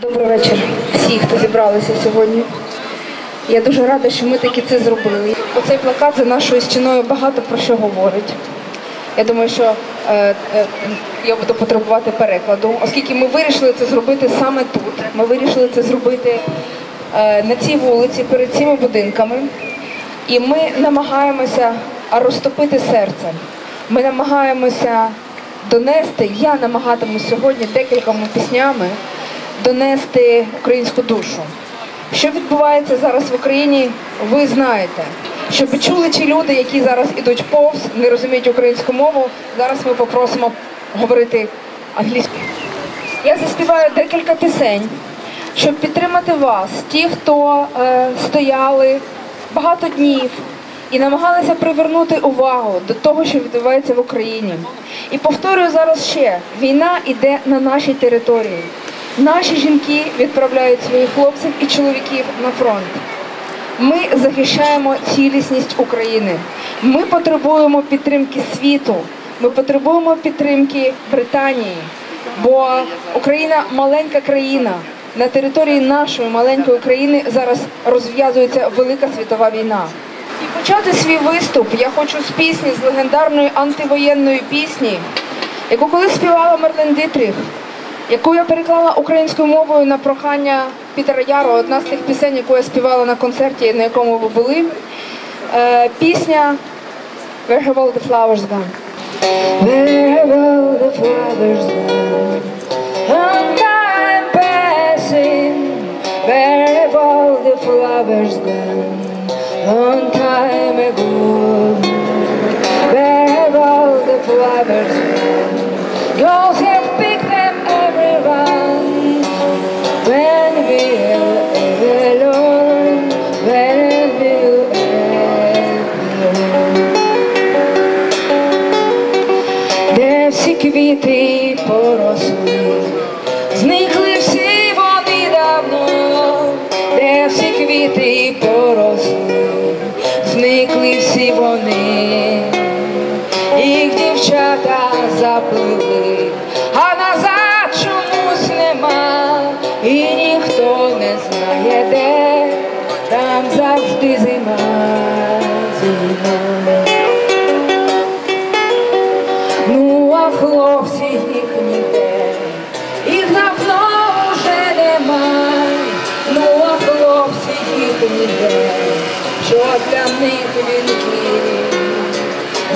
Добрий вечір всі, хто зібралися сьогодні. Я дуже рада, що ми таки це зробили. Оцей плакат за нашою стіною багато про що говорить. Я думаю, що е, е, я буду потребувати перекладу, оскільки ми вирішили це зробити саме тут. Ми вирішили це зробити е, на цій вулиці, перед цими будинками. І ми намагаємося розтопити серце. Ми намагаємося донести, я намагатимусь сьогодні декількома піснями донести українську душу. Що відбувається зараз в Україні, ви знаєте. Щоб чули ті люди, які зараз ідуть повз, не розуміють українську мову, зараз ми попросимо говорити англійською. Я заспіваю декілька пісень, щоб підтримати вас, ті, хто е, стояли багато днів і намагалися привернути увагу до того, що відбувається в Україні. І повторюю зараз ще: війна йде на нашій території. Наші жінки відправляють своїх хлопців і чоловіків на фронт. Ми захищаємо цілісність України. Ми потребуємо підтримки світу. Ми потребуємо підтримки Британії, бо Україна маленька країна. На території нашої маленької країни зараз розв'язується велика світова війна. І почати свій виступ я хочу з пісні, з легендарної антивоєнної пісні, яку колись співала Мерлен Дітріх, яку я переклала українською мовою на прохання Пітера Яру, одна з тих пісень, яку я співала на концерті, на якому ви були. Е, пісня Where have all the flowers gone? Where have all the flowers gone? On time passing, where have all the flowers gone? Long time ago, і ніхто не знає, де там завжди зима, зима. Ну, а хлопці їх ніде, їх давно вже нема. Ну, а хлопці їх ніде, що для них вінки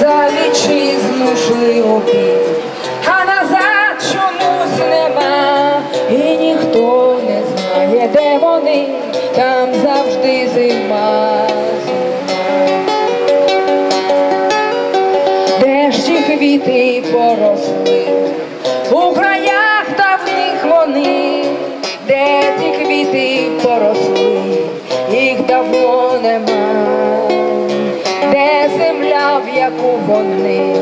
за вітчизну шли у квіти поросли, у краях давних вони, де ті квіти поросли, їх давно нема, де земля, в яку вони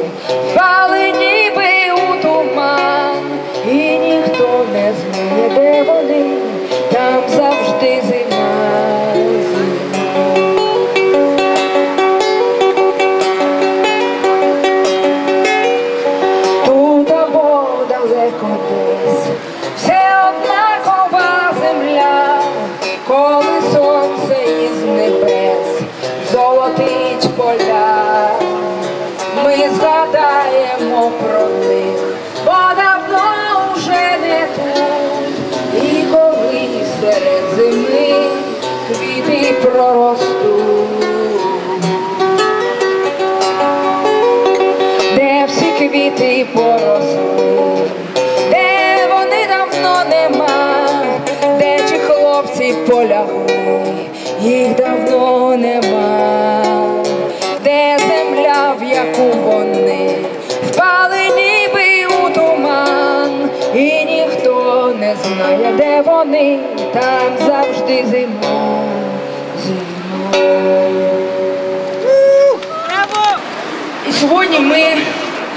хлопці їх давно нема, де земля, в яку вони впали ніби у туман, і ніхто не знає, де вони, там завжди зима, зима. І сьогодні ми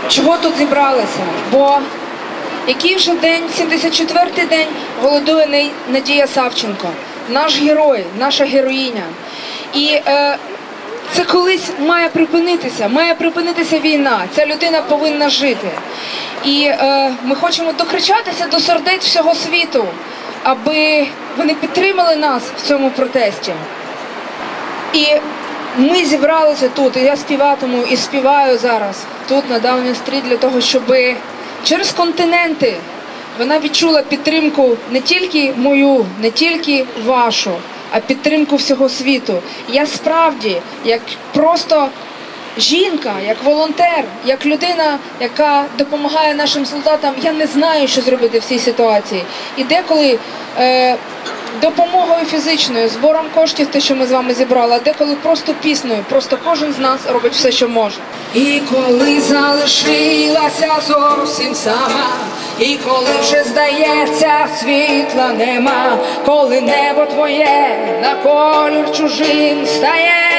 чого тут зібралися? Бо який вже день, 74-й день, голодує Надія Савченко, наш герой, наша героїня. І е, це колись має припинитися, має припинитися війна. Ця людина повинна жити. І е, ми хочемо докричатися до сердець всього світу. аби вони підтримали нас в цьому протесті. І ми зібралися тут, і я співатиму і співаю зараз тут на Даунінг стріт для того, щоб через континенти вона відчула підтримку не тільки мою, не тільки вашу, а підтримку всього світу. Я справді, як просто жінка, як волонтер, як людина, яка допомагає нашим солдатам, я не знаю, що зробити в цій ситуації. І деколи е, допомогою фізичною, збором коштів, те, що ми з вами зібрали, а деколи просто піснею, просто кожен з нас робить все, що може. І коли залишилася зовсім сама, і коли вже здається, світла нема, коли небо твоє на колір чужим стає.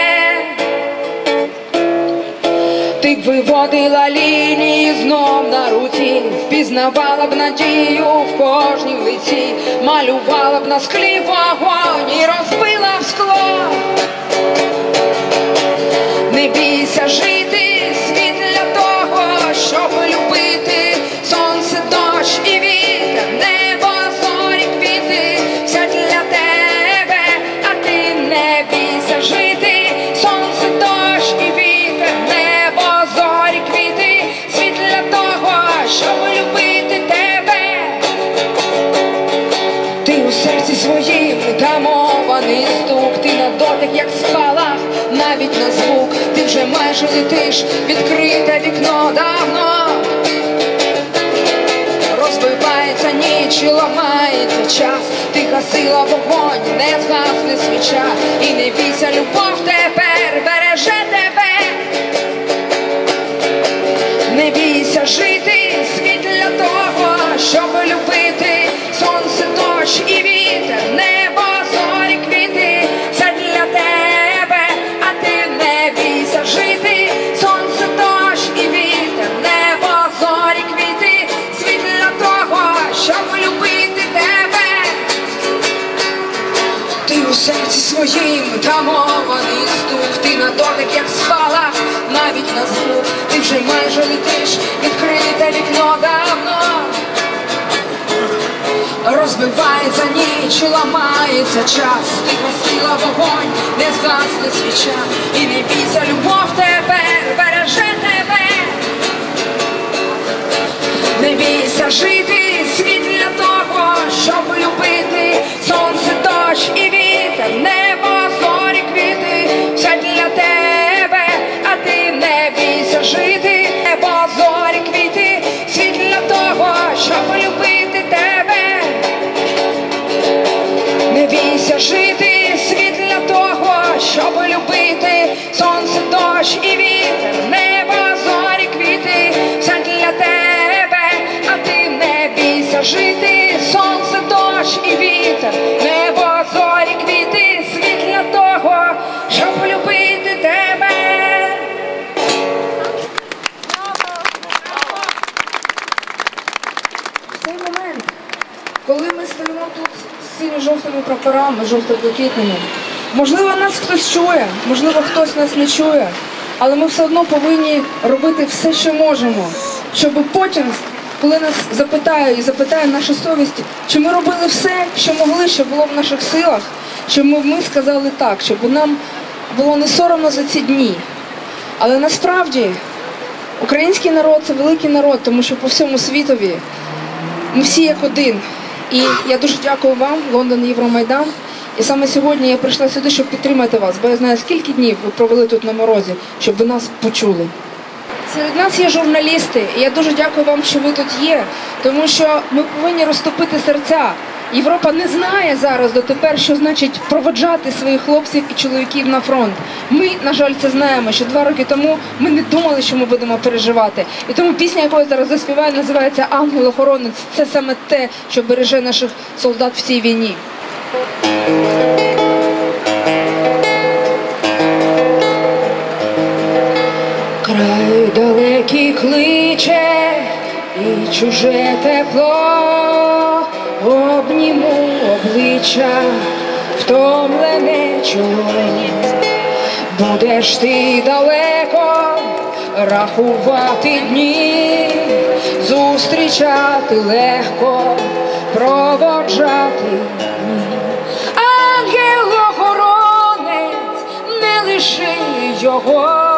Ти б виводила лінії знов на руці, впізнавала б надію в кожній лиці, малювала б на склі вогонь і розбила ти вже відкрите вікно давно. Розбивається ніч і ламається час, ти гасила вогонь, не згасне свіча, і не бійся, любов тепер своїм тамований стук, ти на дотик, як спалах, навіть на звук, ти вже майже летиш, відкрите вікно давно. Розбивається ніч, ламається час, ти гасила вогонь, не згасне свіча, і не бійся, любов тепер прапорами, жовто-блакитними, можливо, нас хтось чує, можливо, хтось нас не чує, але ми все одно повинні робити все, що можемо, щоб потім, коли нас запитають і запитає наша совість, чи ми робили все, що могли, що було в наших силах, щоб ми, ми сказали так, щоб нам було не соромно за ці дні. Але насправді український народ це великий народ, тому що по всьому світові ми всі як один. І я дуже дякую вам, Лондон Євромайдан. І саме сьогодні я прийшла сюди, щоб підтримати вас, бо я знаю, скільки днів ви провели тут на морозі, щоб ви нас почули. Серед нас є журналісти, і я дуже дякую вам, що ви тут є, тому що ми повинні розтопити серця. Європа не знає зараз дотепер, що значить проводжати своїх хлопців і чоловіків на фронт. Ми, на жаль, це знаємо, що два роки тому ми не думали, що ми будемо переживати. І тому пісня, яку я зараз заспіваю, називається Ангел-охоронець. Це саме те, що береже наших солдат в цій війні. Край далекий кличе і чуже тепло, обніму обличчя, втомлене чоло. Будеш ти далеко рахувати дні, зустрічати легко проводжати мій ангел-охоронець, не лиши його,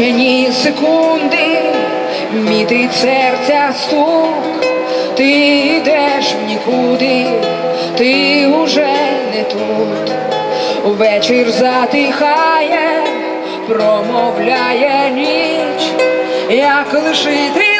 Лічені секунди, мітить серця стук, ти йдеш в нікуди, ти уже не тут. Вечір затихає, промовляє ніч, як лишити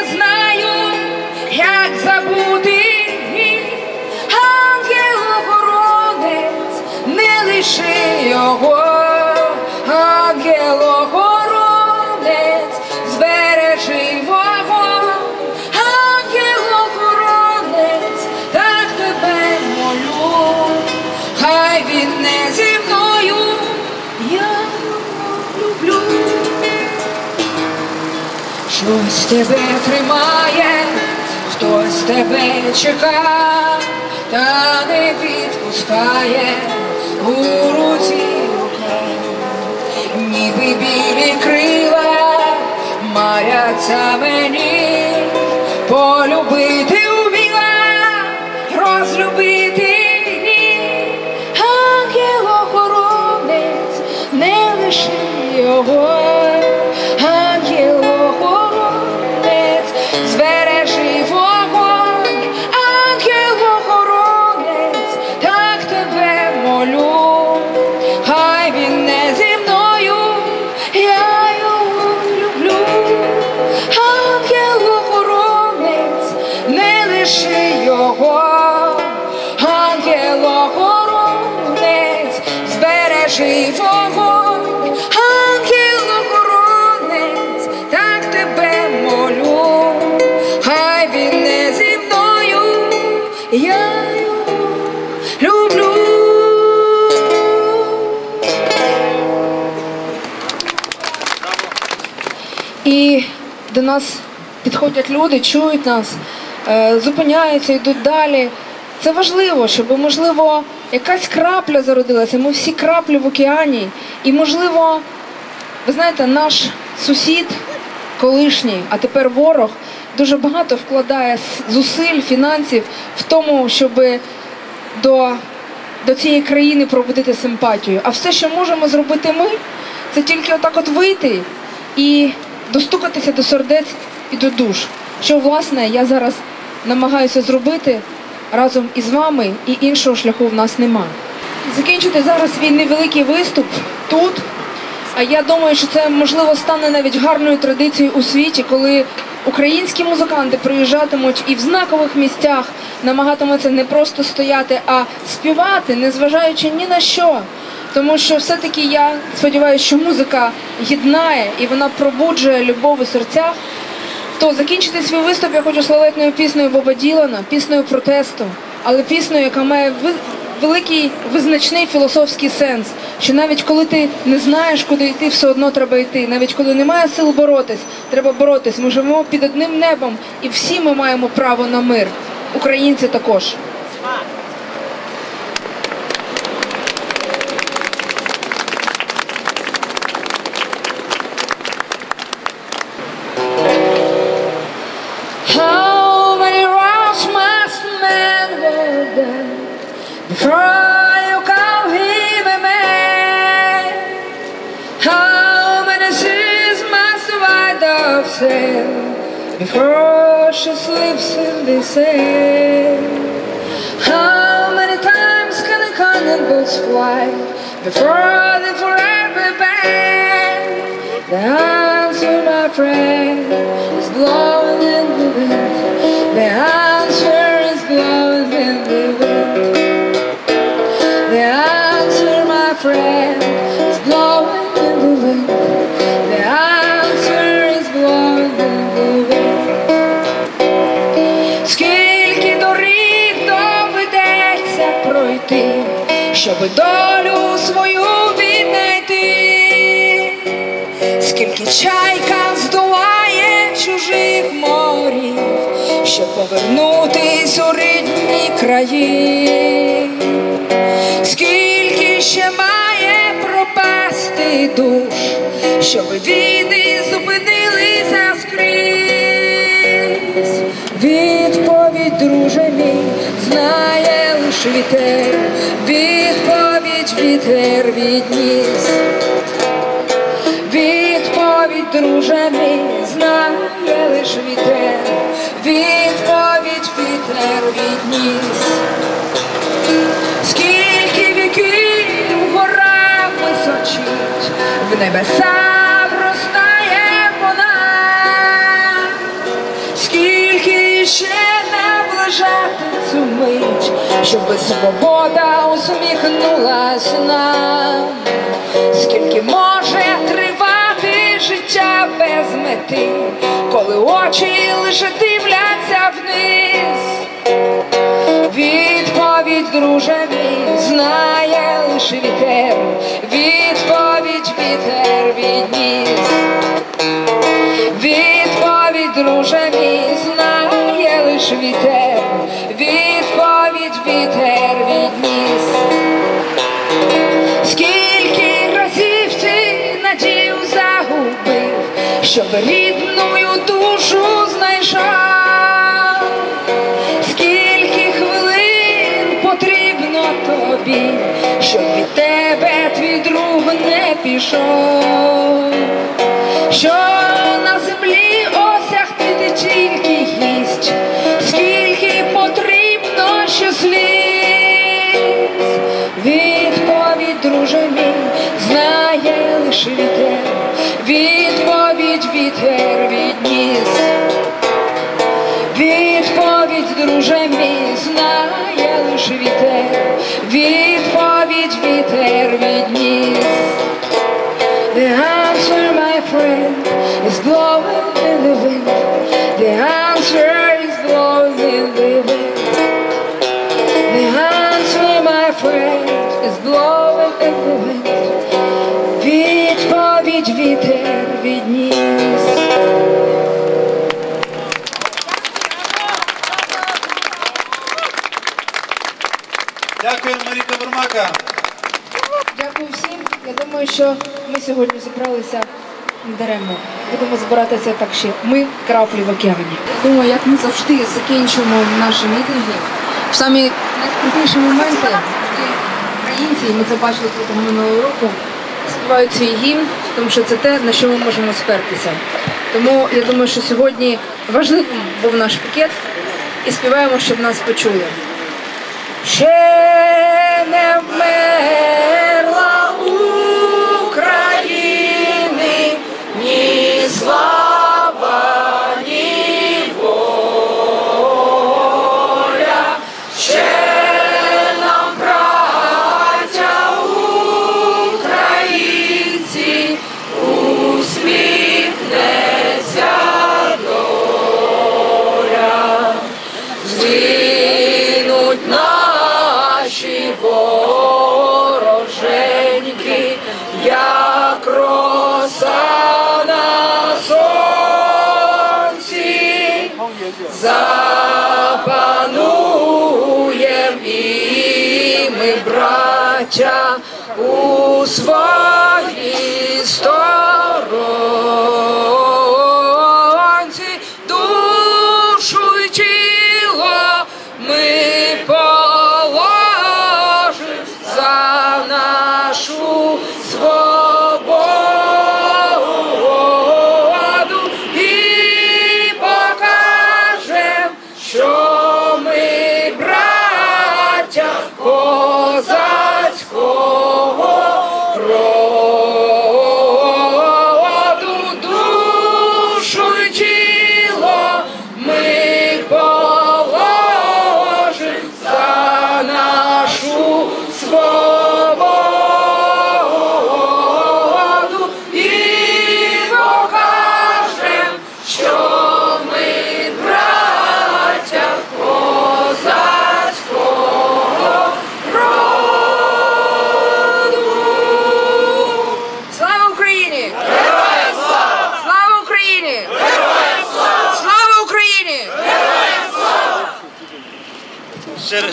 Щось тебе тримає, хтось тебе чекає, та не відпускає у руці рука, ніби білі крила маряться мені, полюбити вміла, розлюбити збережи вогонь, ангел-охоронець, так тебе молю, хай він не зі мною, я його люблю. І до нас підходять люди, чують нас, е, зупиняються, йдуть далі. Це важливо, щоб, можливо, якась крапля зародилася. Ми всі краплі в океані. І, можливо, ви знаєте, наш сусід, колишній, а тепер ворог, дуже багато вкладає зусиль, фінансів в тому, щоб до, до цієї країни пробудити симпатію. А все, що можемо зробити ми, це тільки отак от вийти і достукатися до сердець і до душ. Що, власне, я зараз намагаюся зробити разом із вами, і іншого шляху в нас нема. Закінчити зараз свій невеликий виступ тут. А я думаю, що це можливо стане навіть гарною традицією у світі, коли українські музиканти приїжджатимуть і в знакових місцях намагатимуться не просто стояти, а співати, незважаючи ні на що. Тому що все-таки я сподіваюся, що музика єднає і вона пробуджує любов у серцях. То закінчити свій виступ я хочу славетною піснею Боба Ділана, піснею протесту, але піснею, яка має великий визначний філософський сенс. Що навіть коли ти не знаєш, куди йти, все одно треба йти. Навіть коли немає сил боротись, треба боротись. Ми живемо під одним небом, і всі ми маємо право на мир. Українці також. Before she sleeps in the sand? How many times can the cannonballs fly before they forever bang? The answer, my friend, щоб долю свою віднайти, скільки чайка здолає чужий щоб повернутись у рідні краї. Скільки ще має пропасти душ, щоб війни зупинилися скрізь. Знає вітер, відповідь вітер відніс. Відповідь, друже мій, знає лиш вітер, відповідь вітер відніс. Скільки віків гора височить, в небеса наближати цю мить, щоби свобода усміхнулась нам, скільки може тривати життя без мети, коли очі лише дивляться вниз. Відповідь, друже мій, знає лише вітер, відповідь вітер відніс. Щоб рідною душу знайшов. Скільки хвилин потрібно тобі, щоб від тебе твій друг не пішов, що на землі осягти ти тільки гість, скільки потрібно ще сліз. Відповідь, друже мій, знає лише вітер, Is blowing in the wind. The answer, my friend, is blowing in the wind. Відповідь вітер відніс. Дякую, Маріка Бурмака. Дякую всім. Я думаю, що ми сьогодні зібралися даремно. Будемо збиратися так ще. Ми краплі в океані. Думаю, як ми завжди закінчуємо наші мітинги. В самі найскрутніші моменти українці, і ми це бачили протягом минулого року, співають свій гімн, тому що це те, на що ми можемо спертися. Тому я думаю, що сьогодні важливим був наш пікет і співаємо, щоб нас почули. Ще не вмерла браття, у своїй сторонці,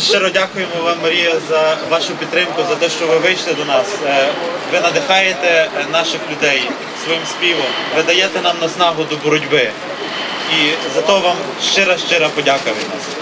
Щиро, дякуємо вам, Марія, за вашу підтримку, за те, що ви вийшли до нас. Е, Ви надихаєте е, наших людей своїм співом, ви даєте нам наснагу до боротьби. І за то вам щира щира подяка від нас.